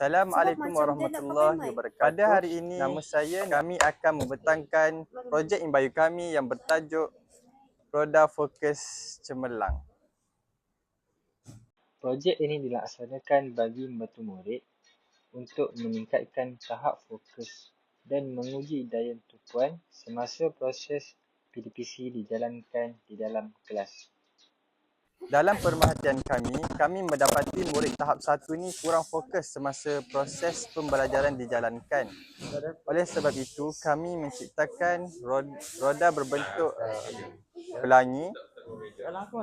Assalamualaikum warahmatullahi wabarakatuh. Pada hari ini nama saya kami akan membentangkan projek imbayu kami yang bertajuk Roda Fokus Cemerlang. Projek ini dilaksanakan bagi membantu murid untuk meningkatkan tahap fokus dan menguji daya tumpuan semasa proses PDPC dijalankan di dalam kelas. Dalam pemerhatian kami, kami mendapati murid tahap satu ini kurang fokus semasa proses pembelajaran dijalankan. Oleh sebab itu, kami menciptakan rod- roda berbentuk pelangi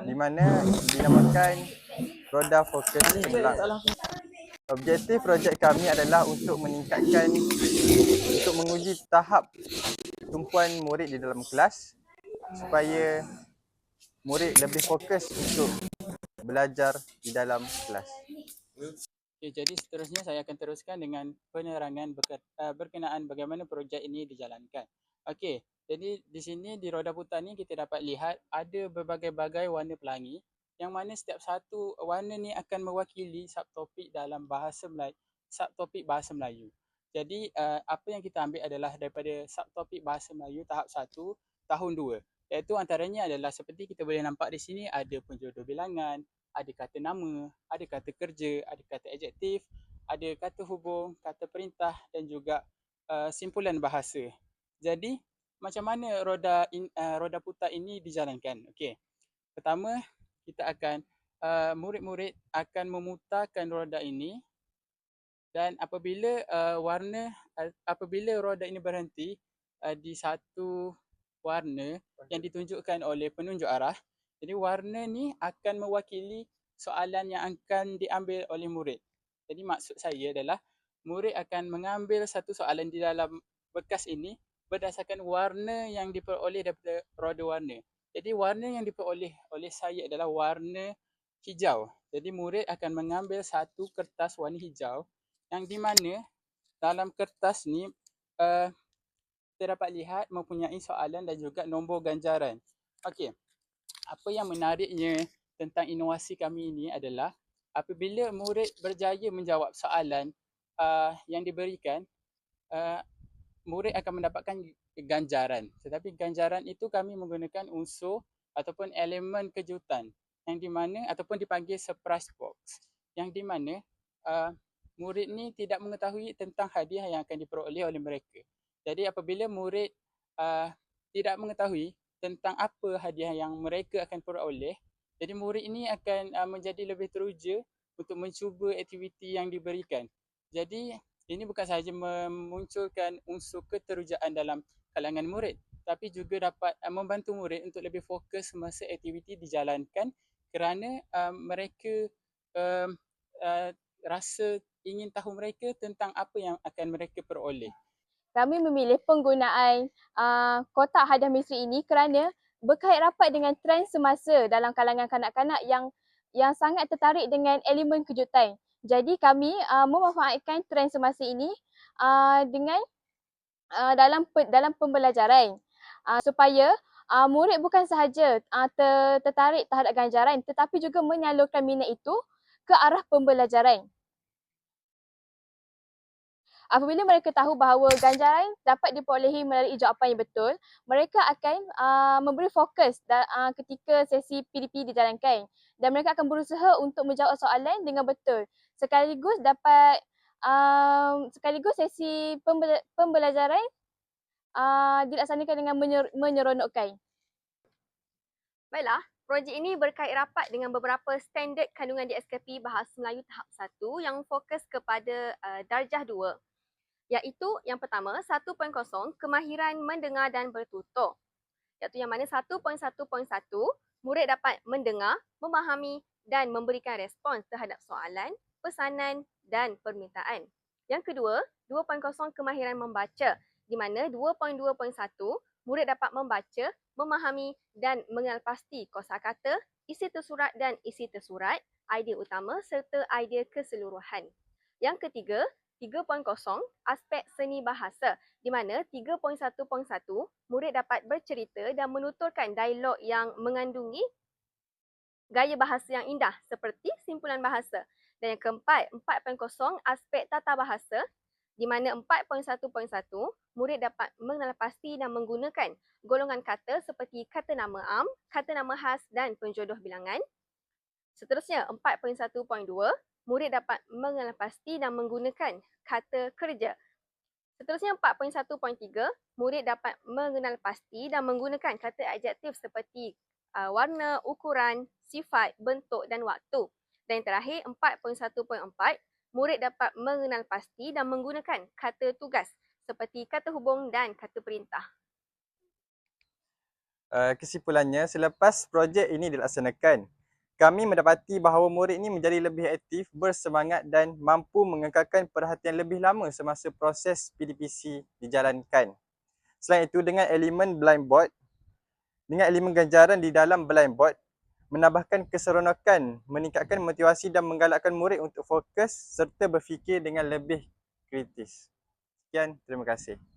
di mana dinamakan roda fokus cemerlang. Objektif projek kami adalah untuk meningkatkan untuk menguji tahap tumpuan murid di dalam kelas supaya murid lebih fokus untuk belajar di dalam kelas. Okay, jadi seterusnya saya akan teruskan dengan penerangan uh, berkenaan bagaimana projek ini dijalankan. Okey, jadi di sini di roda putar ni kita dapat lihat ada berbagai-bagai warna pelangi yang mana setiap satu warna ni akan mewakili subtopik dalam bahasa Melayu, subtopik bahasa Melayu. Jadi uh, apa yang kita ambil adalah daripada subtopik bahasa Melayu tahap 1 tahun 2 iaitu antaranya adalah seperti kita boleh nampak di sini ada penjodoh bilangan, ada kata nama, ada kata kerja, ada kata adjektif, ada kata hubung, kata perintah dan juga uh, simpulan bahasa. Jadi macam mana roda in, uh, roda putar ini dijalankan? Okey. Pertama kita akan uh, murid-murid akan memutarkan roda ini dan apabila uh, warna uh, apabila roda ini berhenti uh, di satu warna yang ditunjukkan oleh penunjuk arah. Jadi warna ni akan mewakili soalan yang akan diambil oleh murid. Jadi maksud saya adalah murid akan mengambil satu soalan di dalam bekas ini berdasarkan warna yang diperoleh daripada roda warna. Jadi warna yang diperoleh oleh saya adalah warna hijau. Jadi murid akan mengambil satu kertas warna hijau yang di mana dalam kertas ni uh, kita dapat lihat mempunyai soalan dan juga nombor ganjaran. Okey. Apa yang menariknya tentang inovasi kami ini adalah apabila murid berjaya menjawab soalan uh, yang diberikan, uh, murid akan mendapatkan ganjaran. Tetapi ganjaran itu kami menggunakan unsur ataupun elemen kejutan yang di mana ataupun dipanggil surprise box. Yang di mana uh, murid ni tidak mengetahui tentang hadiah yang akan diperoleh oleh mereka. Jadi apabila murid uh, tidak mengetahui tentang apa hadiah yang mereka akan peroleh, jadi murid ini akan uh, menjadi lebih teruja untuk mencuba aktiviti yang diberikan. Jadi ini bukan sahaja memunculkan unsur keterujaan dalam kalangan murid, tapi juga dapat uh, membantu murid untuk lebih fokus semasa aktiviti dijalankan kerana uh, mereka uh, uh, rasa ingin tahu mereka tentang apa yang akan mereka peroleh kami memilih penggunaan uh, kotak hadiah misteri ini kerana berkait rapat dengan trend semasa dalam kalangan kanak-kanak yang yang sangat tertarik dengan elemen kejutan. Jadi kami uh, memanfaatkan trend semasa ini uh, dengan uh, dalam pe, dalam pembelajaran uh, supaya uh, murid bukan sahaja uh, ter, tertarik terhadap ganjaran tetapi juga menyalurkan minat itu ke arah pembelajaran. Apabila mereka tahu bahawa ganjaran dapat diperolehi melalui jawapan yang betul, mereka akan uh, memberi fokus da, uh, ketika sesi PDP dijalankan dan mereka akan berusaha untuk menjawab soalan dengan betul. Sekaligus dapat uh, sekaligus sesi pembela- pembelajaran uh, dilaksanakan dengan menyer- menyeronokkan. Baiklah, projek ini berkait rapat dengan beberapa standard kandungan di SKP Bahasa Melayu tahap 1 yang fokus kepada uh, darjah 2 iaitu yang pertama 1.0 kemahiran mendengar dan bertutur. Iaitu yang mana 1.1.1 murid dapat mendengar, memahami dan memberikan respons terhadap soalan, pesanan dan permintaan. Yang kedua, 2.0 kemahiran membaca di mana 2.2.1 murid dapat membaca, memahami dan mengenal pasti kosakata, isi tersurat dan isi tersurat, idea utama serta idea keseluruhan. Yang ketiga, 3.0 aspek seni bahasa di mana 3.1.1 murid dapat bercerita dan menuturkan dialog yang mengandungi gaya bahasa yang indah seperti simpulan bahasa. Dan yang keempat, 4.0 aspek tata bahasa di mana 4.1.1 murid dapat mengenal pasti dan menggunakan golongan kata seperti kata nama am, kata nama khas dan penjodoh bilangan. Seterusnya 4.1.2 murid dapat mengenal pasti dan menggunakan kata kerja. Seterusnya 4.1.3 murid dapat mengenal pasti dan menggunakan kata adjektif seperti uh, warna, ukuran, sifat, bentuk dan waktu. Dan yang terakhir 4.1.4 murid dapat mengenal pasti dan menggunakan kata tugas seperti kata hubung dan kata perintah. Uh, kesimpulannya, selepas projek ini dilaksanakan, kami mendapati bahawa murid ini menjadi lebih aktif, bersemangat dan mampu mengekalkan perhatian lebih lama semasa proses PDPC dijalankan. Selain itu, dengan elemen blind board, dengan elemen ganjaran di dalam blind board, menambahkan keseronokan, meningkatkan motivasi dan menggalakkan murid untuk fokus serta berfikir dengan lebih kritis. Sekian, terima kasih.